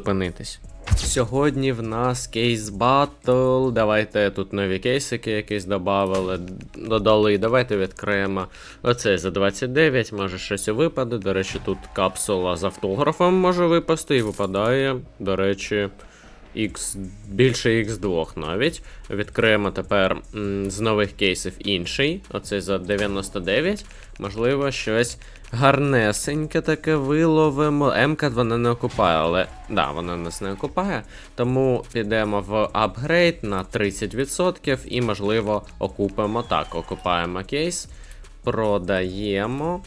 зупинитись. Сьогодні в нас кейс батл. Давайте тут нові кейсики якісь додали, додали. Давайте відкриємо оцей за 29, може щось випаде. До речі, тут капсула з автографом може випасти і випадає, до речі. X, більше X2 навіть. Відкриємо тепер м, з нових кейсів інший. Оцей за 99. Можливо, щось гарнесеньке таке виловимо. МК вона не окупає, але да, вона нас не окупає. Тому підемо в апгрейд на 30% і, можливо, окупимо так. Окупаємо кейс, продаємо.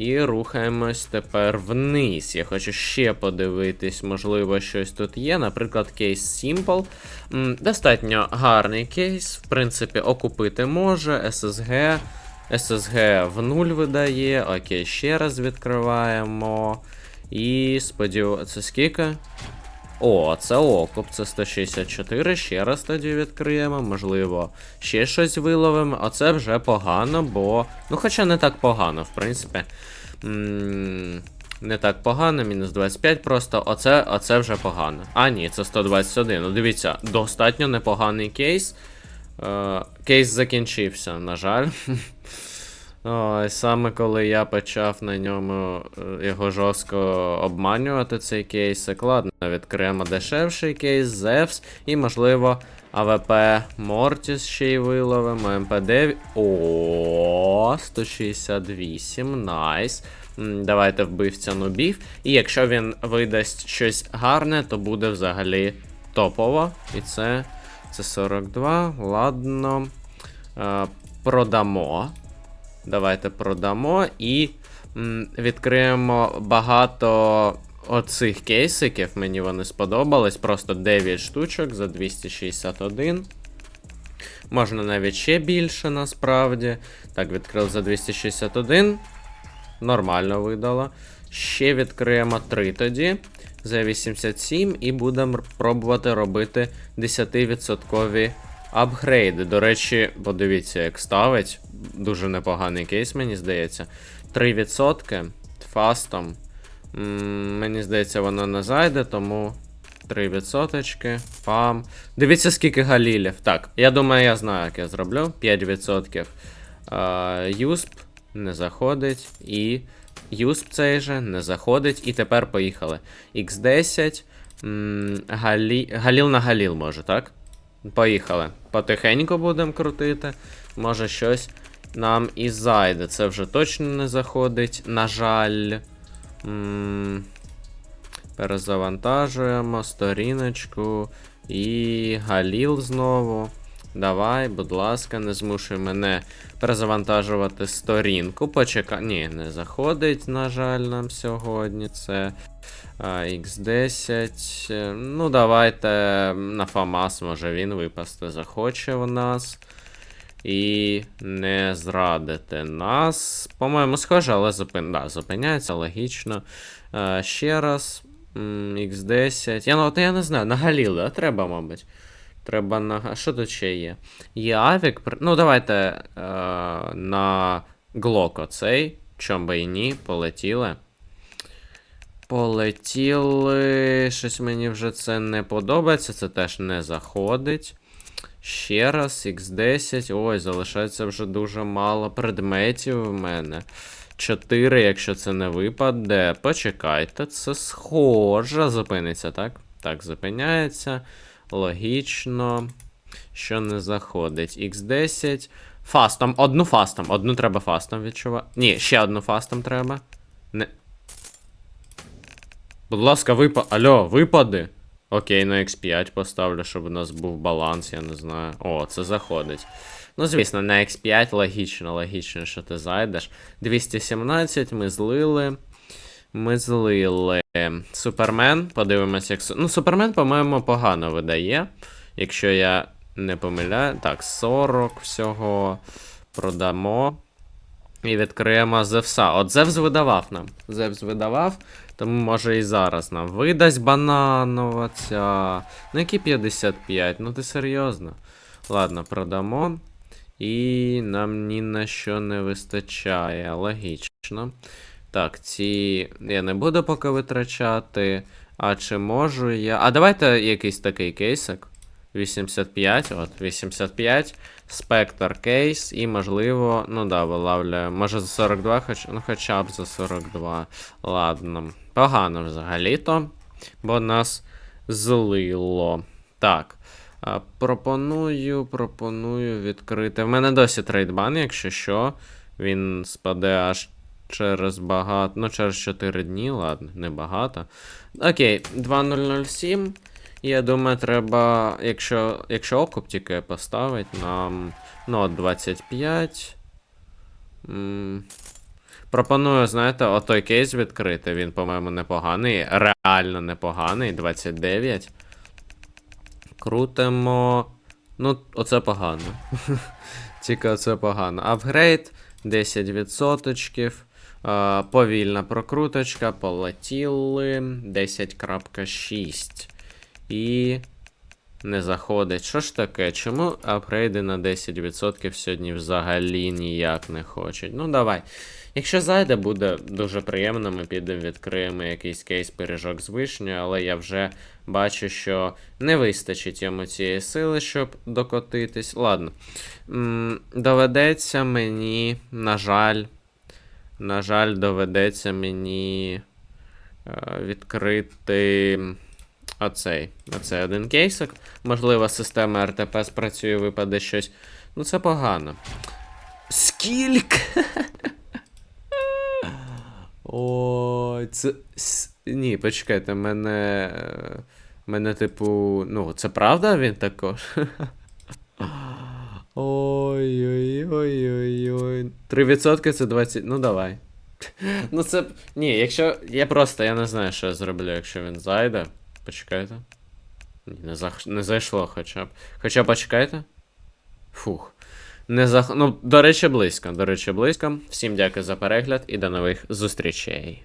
І рухаємось тепер вниз. Я хочу ще подивитись, можливо, щось тут є. Наприклад, кейс Simple. Достатньо гарний кейс, в принципі, окупити може. SSG. SSG в нуль видає. Окей, ще раз відкриваємо. І сподіваюся, це скільки? О, це окуп, це 164. Ще раз тоді відкриємо. Можливо, ще щось виловимо. А це вже погано, бо. Ну, хоча не так погано, в принципі. м не так погано, мінус 25 просто. Оце, оце вже погано. А, ні, це 121. Ну, дивіться, достатньо непоганий кейс. Е, кейс закінчився, на жаль. Ой, саме коли я почав на ньому е, його жорстко обманювати цей кейсик. Ладно, відкриємо дешевший кейс, Зевс і, можливо, АВП Мортіс ще й виловимо, МП9. О, 168, найс. Давайте вбивця нубів. І якщо він видасть щось гарне, то буде взагалі топово. І це, це 42. Ладно. Е, продамо. Давайте продамо і відкриємо багато оцих кейсиків. Мені вони сподобались. Просто 9 штучок за 261. Можна навіть ще більше насправді. Так, відкрив за 261. Нормально видало. Ще відкриємо 3 тоді. За 87 і будемо пробувати робити 10% апгрейди. До речі, подивіться, як ставить. Дуже непоганий кейс, мені здається. 3% фастом. Мені здається, воно не зайде, тому 3%. Пам. Дивіться, скільки галілів. Так, я думаю, я знаю, як я зроблю. 5% е, юсп не заходить. І юсп цей же не заходить. І тепер поїхали. X10. м, Галі... Галіл на Галіл може, так? Поїхали. Потихеньку будемо крутити. Може щось нам і зайде. Це вже точно не заходить. На жаль. М, Перезавантажуємо сторіночку. І Галіл знову. Давай, будь ласка, не змушуй мене перезавантажувати сторінку. Почекай. Ні, не заходить, на жаль, нам сьогодні. Це а, X10. Е, Ну, давайте на Фамас, може він випасти захоче в нас. І не зрадити нас. По-моєму, схоже, але зупин... да, зупиняється логічно. Е, ще раз. М, X10. Я, ну, я не знаю, на Галіл, да? Треба, мабуть. Треба на. А що тут ще є? Є Авік. Ну, давайте е, на Глок оцей. Чом би і ні, полетіли. Полетіли. Щось мені вже це не подобається, це теж не заходить. Ще раз, X10. Ой, залишається вже дуже мало предметів у мене. 4, якщо це не випаде. Почекайте, це схоже. Зупиниться, так? Так, зупиняється. Логічно. Що не заходить. X10. Фастом. Одну фастом. Одну треба фастом відчувати. Ні, ще одну фастом треба. Не. Будь ласка, випа. Алло, випади. Окей, на X5 поставлю, щоб у нас був баланс, я не знаю. О, це заходить. Ну, звісно, на X5 логічно, логічно, що ти зайдеш. 217 ми злили. Ми злили. Супермен. Подивимось, як. Ну, Супермен, по-моєму, погано видає. Якщо я не помиляю. Так, 40 всього продамо. І відкриємо Зевса. От Зевс видавав нам. Зевс видавав, тому може і зараз нам видасть бананова ця. Ну які 55? Ну ти серйозно. Ладно, продамо. І нам ні на що не вистачає. Логічно. Так, ці я не буду поки витрачати. А чи можу я. А давайте якийсь такий кейсик. 85, от, 85. Спектр кейс, і можливо, ну да, вилавлює. Може за 42, хоч, ну хоча б за 42. Ладно. Погано взагалі-то, бо нас злило. Так. Пропоную, пропоную відкрити. В мене досі трейдбан, якщо що. Він спаде аж через багато. Ну, через 4 дні, ладно, не багато. Окей, 2007. Я думаю, треба, якщо, якщо окуп тільки поставить, нам. Ну, от 25. М, Пропоную, знаєте, отой кейс відкрити. Він, по-моєму, непоганий. Реально непоганий. 29. Крутимо. Ну, оце погано. Тільки оце погано. Апгрейд 10%. Е, повільна прокруточка. Полетіли. 10.6. І. Не заходить. Що ж таке? Чому апгрейди на 10% сьогодні взагалі ніяк не хочуть? Ну, давай. Якщо зайде, буде дуже приємно, ми підемо відкриємо якийсь кейс пиріжок з вишнею, але я вже бачу, що не вистачить йому цієї сили, щоб докотитись. Ладно. М, доведеться мені, на жаль, на жаль, доведеться мені е, відкрити. Оцей. Оцей один кейсик. Можливо, система РТП спрацює, випаде щось. Ну, це погано. Скільки? Ой, це. Ні, почекайте, мене. Мене, типу. Ну, це правда він також? Ой-ой-ой-ой-ой. 3% це 20. Ну давай. Ну це. Ні, якщо. Я просто я не знаю, що я зроблю, якщо він зайде. Почекайте. Не, за... не зайшло хоча б. Хоча почекайте. Фух. Не зах... Ну, до речі, близько. До речі, близько. Всім дякую за перегляд і до нових зустрічей.